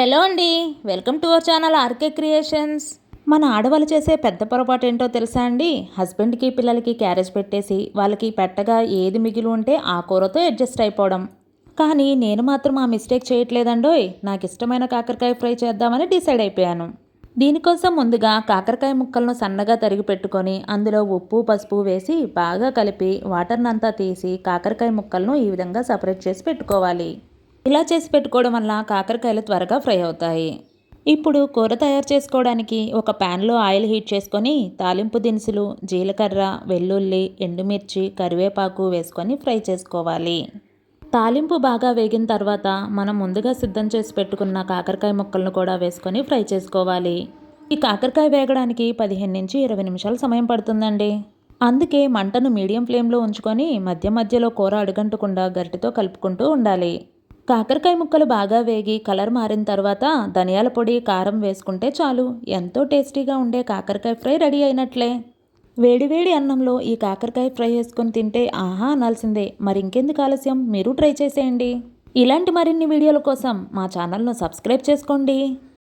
Hello అండి welcome to our channel RK creations. మన ఆడవాళ్ళు చేసే పెద్ద పొరపాటు ఏంటో తెలుసా అండి? హస్బెండ్కి పిల్లలకి క్యారేజ్ పెట్టేసి వాళ్ళకి పెట్టగా ఏది మిగిలి ఉంటే ఆ కూరతో అడ్జస్ట్ అయిపోవడం. కానీ నేను మాత్రం ఆ మిస్టేక్ చేయట్లేదండోయ్ నాకు ఇష్టమైన కాకరకాయ ఫ్రై చేద్దామని డిసైడ్ అయిపోయాను. దీనికోసం ముందుగా కాకరకాయ ముక్కలను సన్నగా తరిగి పెట్టుకొని అందులో ఉప్పు పసుపు వేసి బాగా కలిపి వాటర్నంతా తీసి కాకరకాయ ముక్కలను ఈ విధంగా సపరేట్ చేసి పెట్టుకోవాలి. ఇలా చేసి పెట్టుకోవడం వల్ల కాకరకాయలు త్వరగా ఫ్రై అవుతాయి. ఇప్పుడు కూర తయారు చేసుకోవడానికి ఒక ప్యాన్లో ఆయిల్ హీట్ చేసుకొని తాలింపు దినుసులు జీలకర్ర వెల్లుల్లి ఎండుమిర్చి కరివేపాకు వేసుకొని ఫ్రై చేసుకోవాలి. తాలింపు బాగా వేగిన తర్వాత మనం ముందుగా సిద్ధం చేసి పెట్టుకున్న కాకరకాయ ముక్కలను కూడా వేసుకొని ఫ్రై చేసుకోవాలి. ఈ కాకరకాయ వేగడానికి పదిహేను నుంచి ఇరవై నిమిషాలు సమయం పడుతుందండి. అందుకే మంటను మీడియం ఫ్లేమ్లో ఉంచుకొని మధ్య మధ్యలో కూర అడుగంటకుండా గరిటెతో కలుపుకుంటూ ఉండాలి. కాకరకాయ ముక్కలు బాగా వేగి కలర్ మారిన తర్వాత ధనియాల పొడి కారం వేసుకుంటే చాలు. ఎంతో టేస్టీగా ఉండే కాకరకాయ ఫ్రై రెడీ అయినట్లే. వేడివేడి అన్నంలో ఈ కాకరకాయ ఫ్రై వేసుకొని తింటే ఆహా అనాల్సిందే. మరి ఇంకెందుకు ఆలస్యం? మీరు ట్రై చేసేయండి. ఇలాంటి మరిన్ని వీడియోల కోసం మా ఛానల్ను సబ్స్క్రైబ్ చేసుకోండి.